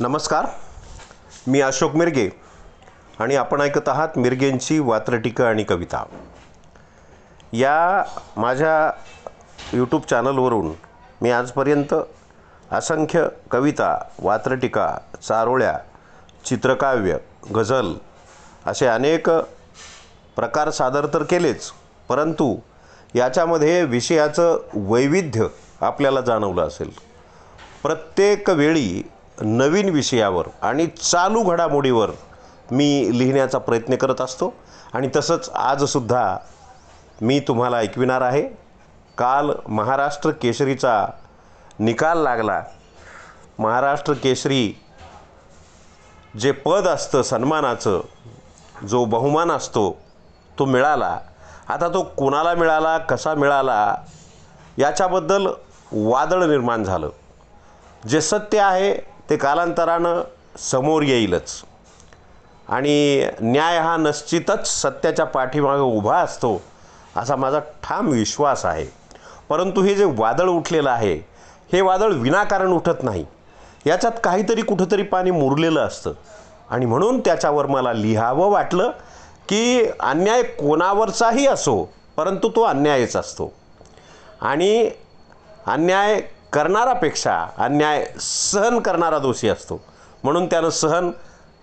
नमस्कार. मी अशोक मिरगे आणि आपण ऐकत आहात मिरगेंची वात्रटिका आणि कविता. या माझ्या यूट्यूब चॅनलवरून मी आजपर्यंत असंख्य कविता वात्रटिका चारोळ्या चित्रकाव्य गझल असे अनेक प्रकार सादर तर केलेच परंतु याच्यामध्ये विषयाचं वैविध्य आपल्याला जाणवलं असेल. प्रत्येक वेळी नवीन विषयावर आणि चालू घडामोडीवर मी लिहिण्याचा प्रयत्न करत असतो. आणि तसंच आजसुद्धा मी तुम्हाला ऐकविणार आहे. काल महाराष्ट्र केसरीचा निकाल लागला. महाराष्ट्र केसरी जे पद असतं सन्मानाचं जो बहुमान असतो तो मिळाला. आता तो कोणाला मिळाला कसा मिळाला याच्याबद्दल वादळ निर्माण झालं. जे सत्य आहे ते कालांतरानं समोर येईलच. आणि न्याय हा निश्चितच सत्याच्या पाठीमागे उभा असतो असा माझा ठाम विश्वास आहे. परंतु हे जे वादळ उठलेलं आहे हे वादळ विनाकारण उठत नाही. याच्यात काहीतरी कुठंतरी पाणी मुरलेलं असतं. आणि म्हणून त्याच्यावर मला लिहावं वाटलं की अन्याय कोणावरचाही असो परंतु तो अन्यायच असतो. आणि अन्याय करणारापेक्षा अन्याय सहन करणारा दोषी असतो. म्हणून त्यानं सहन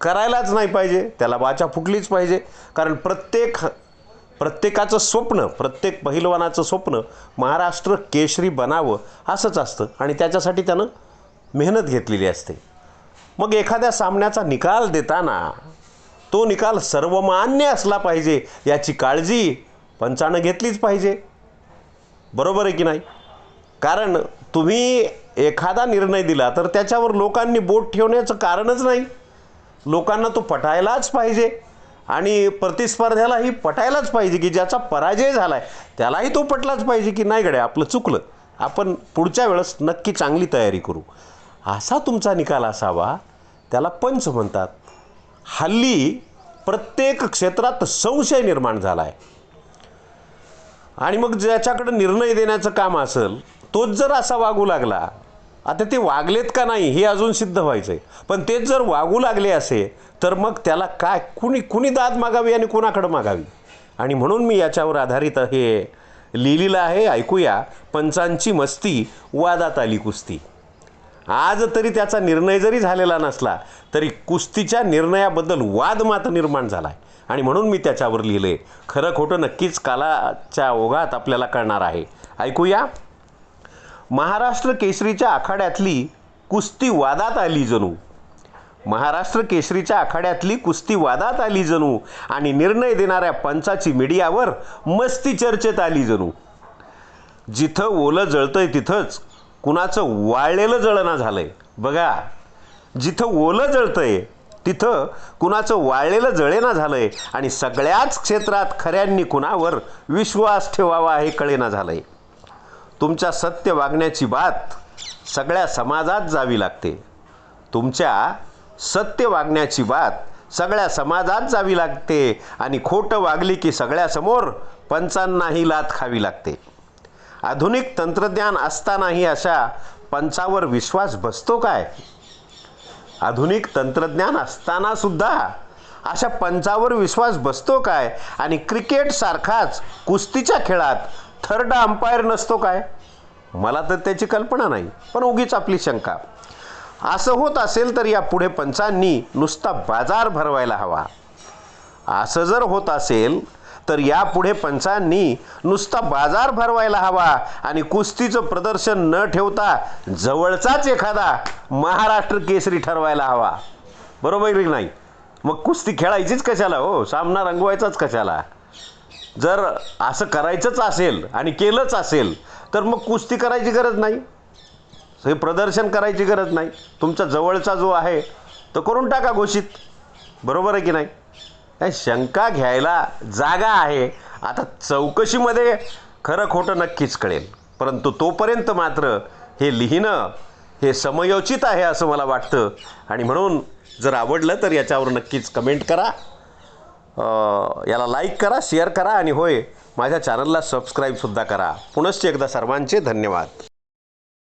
करायलाच नाही पाहिजे त्याला वाचा फुटलीच पाहिजे. कारण प्रत्येक प्रत्येकाचं स्वप्न प्रत्येक पहिलवानाचं स्वप्न महाराष्ट्र केशरी बनावं असंच असतं. आणि त्याच्यासाठी त्यानं मेहनत घेतलेली असते. मग एखाद्या सामन्याचा निकाल देताना तो निकाल सर्वमान्य असला पाहिजे याची काळजी पंचानं घेतलीच पाहिजे. बरोबर आहे की नाही? कारण तुम्ही एखादा निर्णय दिला तर त्याच्यावर लोकांनी बोट ठेवण्याचं कारणच नाही. लोकांना तो पटायलाच पाहिजे आणि प्रतिस्पर्ध्यालाही पटायलाच पाहिजे की ज्याचा पराजय झाला आहे त्यालाही तो पटलाच पाहिजे की नाही गड्या आपलं चुकलं. आपण पुढच्या वेळेस नक्की चांगली तयारी करू. असा तुमचा निकाल असावा त्याला पंच म्हणतात. हल्ली प्रत्येक क्षेत्रात संशय निर्माण झाला आहे आणि मग ज्याच्याकडं निर्णय देण्याचं काम असेल तोच जर असा वागू लागला आता ते वागलेत का नाही हे अजून सिद्ध व्हायचं आहे पण तेच जर वागू लागले असे तर मग त्याला काय कुणी कुणी दाद मागावी आणि कुणाकडं मागावी? आणि म्हणून मी याच्यावर आधारित हे लिहिलेलं आहे ऐकूया. पंचांची मस्ती वादात आली कुस्ती. आज तरी त्याचा निर्णय जरी झालेला नसला तरी कुस्तीच्या निर्णयाबद्दल वाद मात्र निर्माण झाला आहे आणि म्हणून मी त्याच्यावर लिहिले खरं खोटं नक्कीच कालाच्या ओघात आपल्याला कळणार आहे. ऐकूया. महाराष्ट्र केसरीच्या आखाड्यातली कुस्ती वादात आली जणू. महाराष्ट्र केसरीच्या आखाड्यातली कुस्ती वादात आली जणू आणि निर्णय देणाऱ्या पंचाची मीडियावर मस्ती चर्चेत आली जणू. जिथं ओलं जळतंय तिथंच कुणाचं वाळलेलं जळणं झालंय. बघा जिथं ओलं जळतंय तिथं कुणाचं वाळलेलं जळेना झालंय आणि सगळ्याच क्षेत्रात खऱ्यांनी कुणावर विश्वास ठेवावा हे कळेना झालंय. तुमच्या सत्य वागण्याची बात सगळ्या समाजात जावी लागते. तुमच्या सत्य वागण्याची बात सगळ्या समाजात जावी लागते आणि खोटं वागली की सगळ्यासमोर पंचांनाही लात खावी लागते. आधुनिक तंत्रज्ञान असतानाही अशा पंचावर विश्वास बसतो काय? आधुनिक तंत्रज्ञान असताना सुद्धा अशा पंचावर विश्वास बसतो काय? आणि क्रिकेटसारखाच कुस्तीच्या खेळात थर्ड अंपायर नसतो काय? मला तर त्याची कल्पना नाही पण उगीच आपली शंका. असं होत असेल तर या पुढे पंचांनी नुसता बाजार भरवायला हवा. असं जर होत असेल तर यापुढे पंचांनी नुसता बाजार भरवायला हवा आणि कुस्तीचं प्रदर्शन न ठेवता जवळचाच एखादा महाराष्ट्र केसरी ठरवायला हवा. बरोबर नाही? मग कुस्ती खेळायचीच कशाला हो? सामना रंगवायचाच कशाला? जर असं करायचंच असेल आणि केलंच असेल तर मग कुस्ती करायची गरज नाही. हे प्रदर्शन करायची गरज नाही. तुमचा जवळचा जो आहे तो करून टाका घोषित. बरोबर आहे की नाही? नाही शंका घ्यायला जागा आहे. आता चौकशीमध्ये खरं खोटं नक्कीच कळेल. परंतु तोपर्यंत मात्र हे लिहिणं हे समयोचित आहे असं मला वाटतं. आणि म्हणून जर आवडलं तर याच्यावर नक्कीच कमेंट करा. याला लाईक करा शेअर करा आणि होय माझ्या चॅनलला सबस्क्राईबसुद्धा करा. पुनश्च एकदा सर्वांचे धन्यवाद.